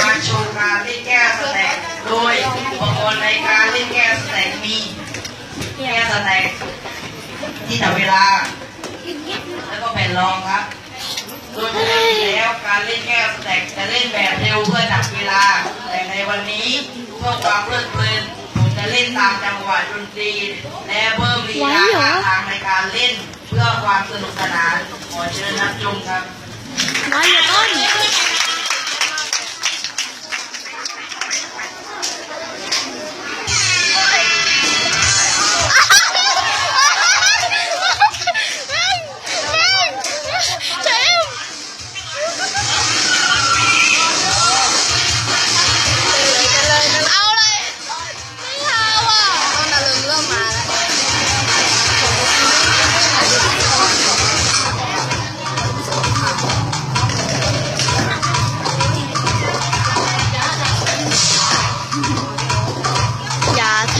มาโชว์การเล่นแก้สแต็กโดยอุปกรณ์ในการเล่นแก้สแต็กมีแก้สแต็กที่จับเวลา แล้วก็แผ่นรองครับ โดยปกติแล้วการเล่นแก้สแต็กจะเล่นแบบเร็วเพื่อจับเวลา แต่ในวันนี้เพื่อความเพลิดเพลินผมจะเล่นตามจังหวะดนตรีและเพิ่มลีลาทางในการเล่นเพื่อความสนุกสนานขอเชิญรับชมครับน้อยอย่าต้น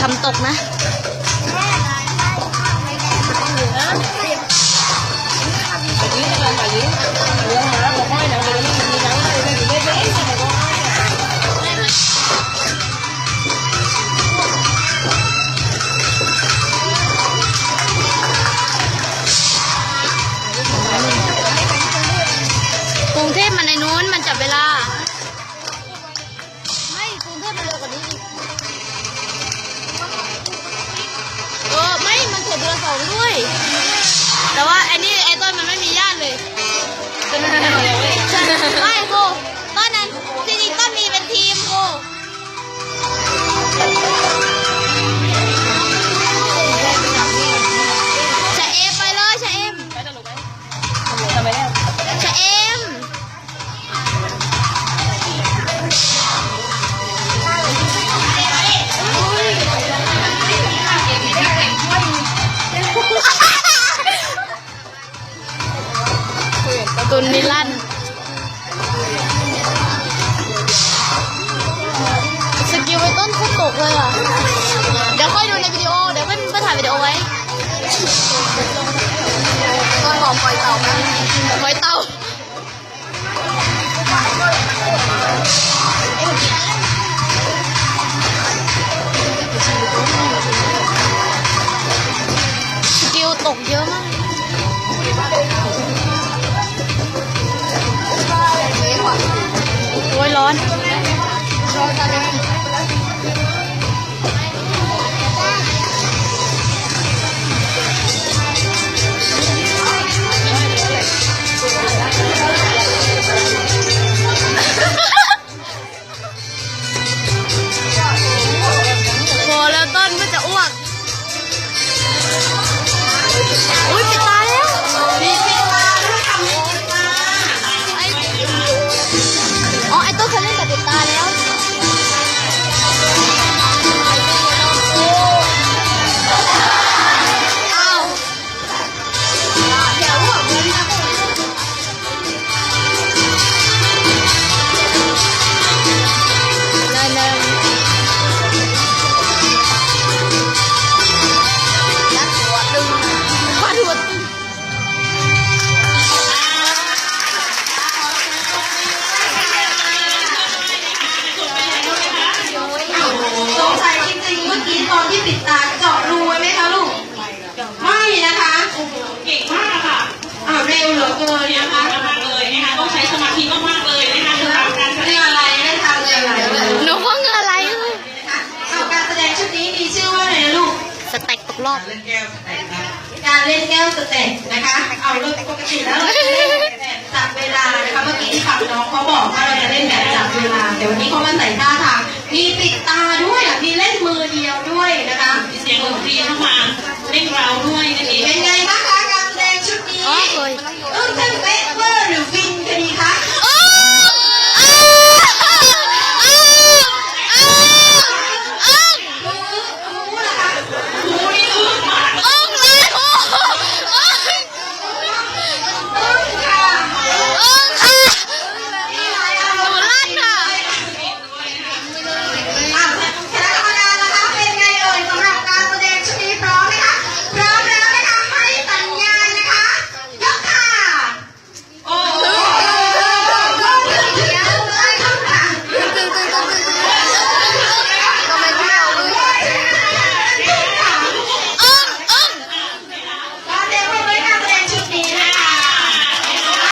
ทำตกนะกรุงเทพมันในนู้นมันจับเวลา ไเลยอะ เดี๋ยวค่อยดูในวิดีโอ เดี๋ยวเพื่อนเพื่อนถ่ายวิดีโอไว้ตอนหอมปล่อยเต่ากันป เร็วเหลือเกินเรียนนะคะมากเลยนะคะต้องใช้สมาธิมากๆเลยนะคะสำหรับการแสดเรื่องงอะไรไม่ทันเลยเลยหนูก็เหงื่อไหลเลยนะคะเอาการแสดงชุดนี้มีชื่อว่าอะไรนะลูก สแต็กตกรอบ เล่นแก้วสแต็กครับการเล่นแก้วสเต็ปนะคะ เอาเรื่องปกติแล้วเราจะเล่นแบบจับเวลานะคะ เมื่อกี้ที่ฟังน้องเขาบอกว่าเราจะเล่นแบบจับเวลา แต่วันนี้เขามาใส่ท่าทาง มีปิดตาด้วยอะมีเล่นมือเดียวด้วยนะคะมีเสียงดนตรีเข้ามาเร่งเราด้วยนั่นเองเป็นไงบ้าง